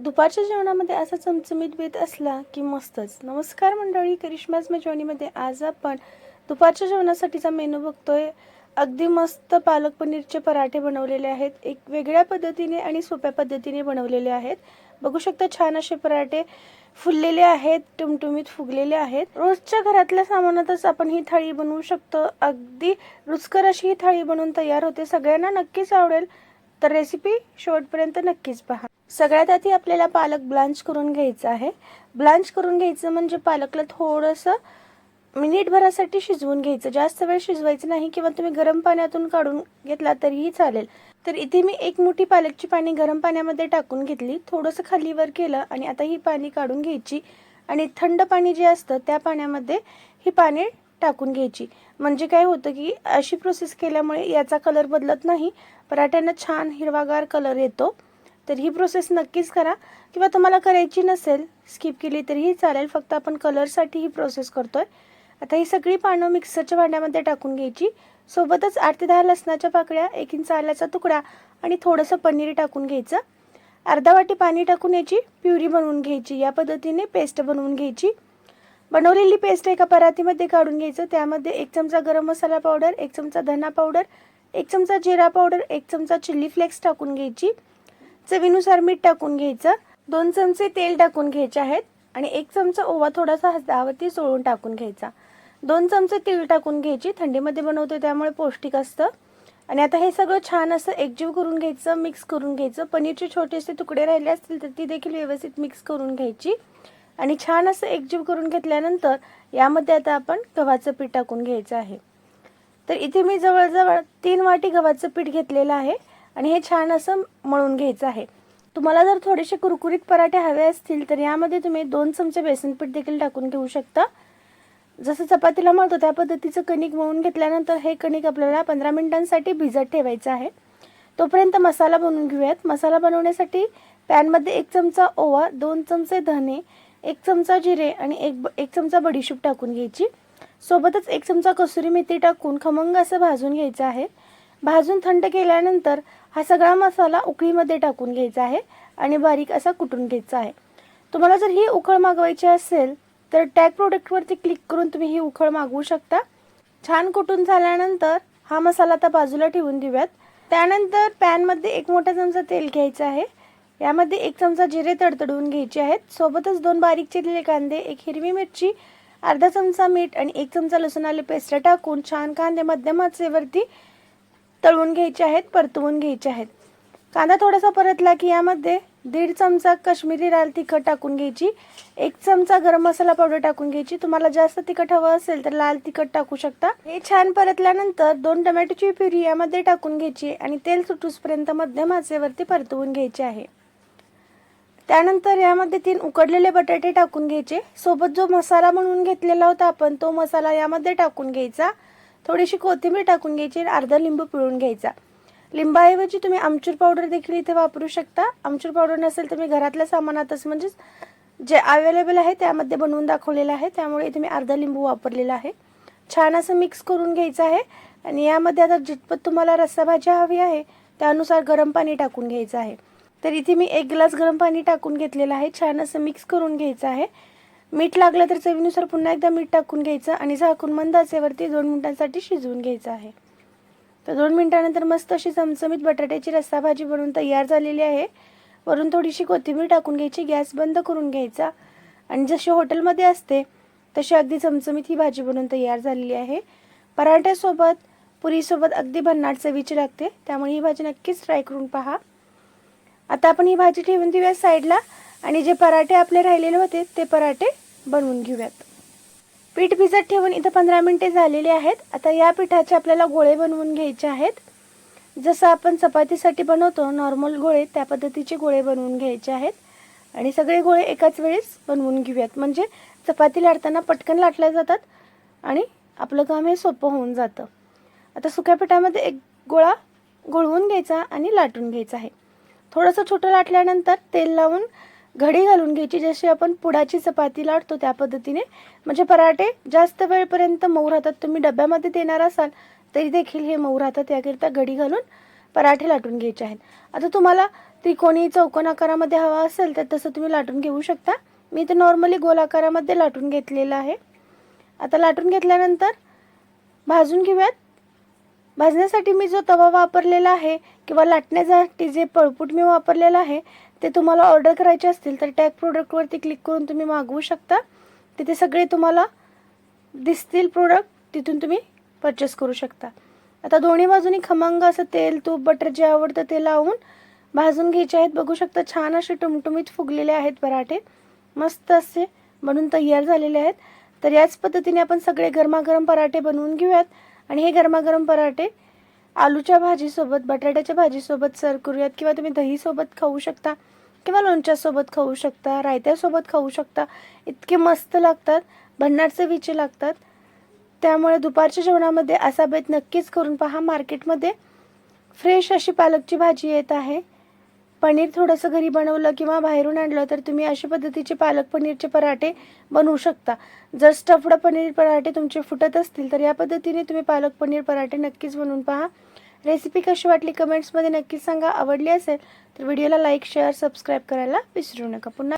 दुपारच्या जेवणामध्ये असा चमचमीत बेत असला की मस्तच. नमस्कार मंडळी करिश्माज मेजवानीमध्ये आज आपण दुपारच्या जेवणासाठीचा मेनू बघतोय. अगदी मस्त पालक पनीरचे पराठे बनवलेले आहेत. एक वेगळ्या पद्धतीने आणि सोप्या पद्धतीने बनवलेले आहेत. बघू शकता छान असे पराठे फुललेले आहेत टुमटुमीत फुगलेले आहेत. रोजच्या घरातल्या सामानातच आपण ही थाळी बनवू शकतो. अगदी रुचकर अशी ही थाळी बनवून तयार होते. सगळ्यांना नक्कीच आवडेल. तर रेसिपी शेवटपर्यंत नक्कीच पहा. सगळ्यात आधी आपल्याला पालक ब्लांच करून घ्यायचं आहे. ब्लांच करून घ्यायचं म्हणजे पालकला थोडंसं मिनिटभरासाठी शिजवून घ्यायचं. जास्त वेळ शिजवायचं नाही किंवा तुम्ही गरम पाण्यातून काढून घेतला तरीही चालेल. तर इथे मी एक मोठी पालकची पाणी गरम पाण्यामध्ये टाकून घेतली. थोडंसं खालीवर केलं आणि आता ही पाणी काढून घ्यायची. आणि थंड पाणी जे असतं त्या पाण्यामध्ये ही पाणी टाकून घ्यायची. म्हणजे काय होतं की अशी प्रोसेस केल्यामुळे याचा कलर बदलत नाही. पराठ्यांना छान हिरवागार कलर येतो. तर ही प्रोसेस नक्कीच करा. किंवा तुम्हाला करायची नसेल स्किप केली तरीही चालेल. फक्त आपण कलरसाठी ही प्रोसेस करतोय. आता ही सगळी पानं मिक्सरच्या भांड्यामध्ये टाकून घ्यायची. सोबतच आठ ते दहा लसणाच्या पाकळ्या एक इंच आल्याचा तुकडा आणि थोडंसं पनीर टाकून घ्यायचं. अर्धा वाटी पाणी टाकून याची प्युरी बनवून घ्यायची. या पद्धतीने पेस्ट बनवून घ्यायची. बनवलेली पेस्ट एका परातीमध्ये काढून घ्यायचं. त्यामध्ये एक चमचा गरम मसाला पावडर एक चमचा धना पावडर एक चमचा जिरा पावडर एक चमचा चिल्ली फ्लेक्स टाकून घ्यायची. चवीनुसार मीठ टाकून घ्यायचं. दोन चमचे तेल टाकून घ्यायचे आहेत आणि एक चमचा ओवा थोडासा हातावरती सोळून टाकून घ्यायचा. दोन चमचे तीळ टाकून घ्यायची. थंडीमध्ये बनवतो त्यामुळे पौष्टिक असतं. आणि आता हे सगळं छान असं एकजीव करून घ्यायचं मिक्स करून घ्यायचं. पनीरचे छोटेसे तुकडे राहिले असतील तर ती देखील व्यवस्थित मिक्स करून घ्यायची. आणि छान असं एकजीव करून घेतल्यानंतर यामध्ये आता आपण गव्हाचं पीठ टाकून घ्यायचं आहे. तर इथे मी जवळजवळ तीन वाटी गव्हाचं पीठ घेतलेलं आहे. आणि हे छान असं मळून घ्यायचं आहे. तुम्हाला जर थोडेसे कुरकुरीत पराठे हवे असतील तर यामध्ये तुम्ही दोन चमचे बेसन पीठ देखील टाकून घेऊ शकता. जसं चपातीला मळतो त्या पद्धतीचं कणिक मळून घेतल्यानंतर हे कणिक आपल्याला पंधरा मिनिटांसाठी भिजत ठेवायचं आहे. तोपर्यंत मसाला बनवून घेऊयात. मसाला बनवण्यासाठी पॅनमध्ये एक चमचा ओवा दोन चमचे धने एक चमचा जिरे आणि एक एक चमचा बडीशूप टाकून घ्यायची. सोबतच एक चमचा कसुरी मेथी टाकून खमंग असं भाजून घ्यायचं आहे. भाजून थंड केल्यानंतर हा सगळा मसाला उकळीमध्ये टाकून घ्यायचा आहे आणि बारीक असा कुटून घ्यायचा आहे. तुम्हाला जर ही उखळ मागवायची असेल तर टॅग प्रोडक्टवरती क्लिक करून तुम्ही ही उखळ मागवू शकता. छान कुटून झाल्यानंतर हा मसाला आता बाजूला ठेवून देऊयात. त्यानंतर पॅनमध्ये एक मोठा चमचा तेल घ्यायचं आहे. यामध्ये एक चमचा जिरे तडतडवून घ्यायचे आहेत. सोबतच दोन बारीक चिरलेले कांदे एक हिरवी मिरची अर्धा चमचा मीठ आणि एक चमचा लसूण आले पेस्ट टाकून छान कांदे मध्यम आचेवरती तळून घ्यायचे आहेत परतवून घ्यायचे आहेत. कांदा थोडासा परतला की यामध्ये दीड चमचा कश्मीरी लाल तिखट टाकून घ्यायची एक चमचा गरम मसाला पावडर टाकून घ्यायची. तुम्हाला जास्त तिखट हवं असेल तर लाल तिखट टाकू शकता. हे छान परतल्यानंतर दोन टमॅटोची प्युरी यामध्ये टाकून घ्यायची आणि तेल सुटूसपर्यंत मध्यम आचेवरती परतवून घ्यायचे आहे. त्यानंतर यामध्ये तीन उकडलेले बटाटे टाकून घ्यायचे. सोबत जो मसाला म्हणून घेतलेला होता आपण तो मसाला यामध्ये टाकून घ्यायचा. थोडीशी कोथिंबीर टाकून घ्यायची आणि अर्धा लिंबू पिळून घ्यायचा. लिंबाऐवजी तुम्ही आमचूर पावडर देखील इथे वापरू शकता. आमचूर पावडर नसेल तर मी घरातल्या सामानातच म्हणजेच जे अवेलेबल आहे त्यामध्ये बनवून दाखवलेलं आहे. त्यामुळे इथे मी अर्धा लिंबू वापरलेला आहे. छान असं मिक्स करून घ्यायचं आहे. आणि यामध्ये आता जितपत तुम्हाला रस्साभाजी हवी आहे त्यानुसार गरम पाणी टाकून घ्यायचं आहे. तर इथे मी एक ग्लास गरम पाणी टाकून घेतलेलं आहे. छान असं मिक्स करून घ्यायचं आहे. मीठ लागलं तर चवीनुसार पुन्हा एकदा मीठ टाकून घ्यायचं आणि झाकून मंद आचेवरती दोन मिनिटांसाठी शिजवून घ्यायचं आहे. तर दोन मिनिटानंतर मस्त अशी चमचमीत बटाट्याची रस्सा भाजी बनवून तयार झालेली आहे. वरून थोडीशी कोथिंबीर टाकून घ्यायची गॅस बंद करून घ्यायचा. आणि जशी हॉटेलमध्ये असते तशी अगदी चमचमीत ही भाजी बनवून तयार झालेली आहे. पराठ्यासोबत पुरीसोबत अगदी भन्नाट चवीची लागते. त्यामुळे ही भाजी नक्कीच ट्राय करून पहा. आता आपण ही भाजी ठेवून देऊया साईडला आणि जे पराठे आपले राहिलेले होते ते पराठे बनवून घेऊयात. पीठ भिजत ठेवून इथं पंधरा मिनटे झालेली आहेत. आता या पिठाचे आपल्याला गोळे बनवून घ्यायचे आहेत. जसं आपण चपातीसाठी बनवतो नॉर्मल गोळे त्या पद्धतीचे गोळे बनवून घ्यायचे आहेत. आणि सगळे गोळे एकाच वेळेस बनवून घेऊयात. म्हणजे चपाती लाटताना पटकन लाटल्या जातात आणि आपलं काम हे सोपं होऊन जातं. आता सुक्या पिठामध्ये एक गोळा गोळवून घ्यायचा आणि लाटून घ्यायचा आहे. थोडंसं छोटं लाटल्यानंतर तेल लावून घडी घालून घ्यायची जशी आपण पुडाची चपाती लाटतो त्या पद्धतीने. म्हणजे पराठे जास्त वेळपर्यंत मऊ राहतात. तुम्ही डब्यामध्ये देणार असाल तरी देखील हे मऊ राहतात. याकरिता घडी घालून पराठे लाटून घ्यायचे आहेत. आता तुम्हाला त्रिकोणी चौकोन आकारामध्ये हवा असेल तर तसं तुम्ही लाटून घेऊ शकता. मी तर नॉर्मली गोल आकारामध्ये लाटून घेतलेलं आहे. आता लाटून घेतल्यानंतर भाजून घेऊयात. भाजण्यासाठी मी जो तवा वापरलेला आहे किंवा लाटण्यासाठी जे पळपूट मी वापरलेलं आहे ते तुम्हाला ऑर्डर करायचे असतील तर टॅग प्रोडक्टवरती क्लिक करून तुम्ही मागवू शकता. तिथे सगळे तुम्हाला दिसतील प्रोडक्ट तिथून तुम्ही परचेस करू शकता. आता दोन्ही बाजूनी खमंग असं तेल तूप बटर जे आवडतं ते लावून भाजून घ्यायचे आहेत. बघू शकता छान असे टुमटुमीत फुगलेले आहेत पराठे. मस्त असे बनून तयार झालेले आहेत. तर याच पद्धतीने आपण सगळे गरमागरम पराठे बनवून घेऊयात. आणि हे गरमागरम पराठे आलूच्या भाजीसोबत बटाट्याच्या भाजीसोबत सर्व करूयात किंवा तुम्ही दहीसोबत खाऊ शकता किंवा लोणच्यासोबत खाऊ शकता रायत्यासोबत खाऊ शकता. इतके मस्त लागतात भन्नाट चवीचे लागतात. त्यामुळे दुपारच्या जेवणामध्ये असा बेत नक्कीच करून पहा. मार्केटमध्ये फ्रेश अशी पालकची भाजी येत आहे. पनीर थोडंसं घरी बनवलं किंवा बाहेरून आणलं तर तुम्ही अशा पद्धतीचे पालक पनीरचे पराठे बनवू शकता. जर स्टफड पनीर पराठे तुमचे फुटत असतील तर या पद्धतीने तुम्ही पालक पनीर पराठे नक्कीच बनवून पहा. रेसिपी कशी वाटली कमेंट्समध्ये नक्कीच सांगा. आवडली असेल तर व्हिडिओला लाईक शेअर सबस्क्राईब करायला विसरू नका. पुन्हा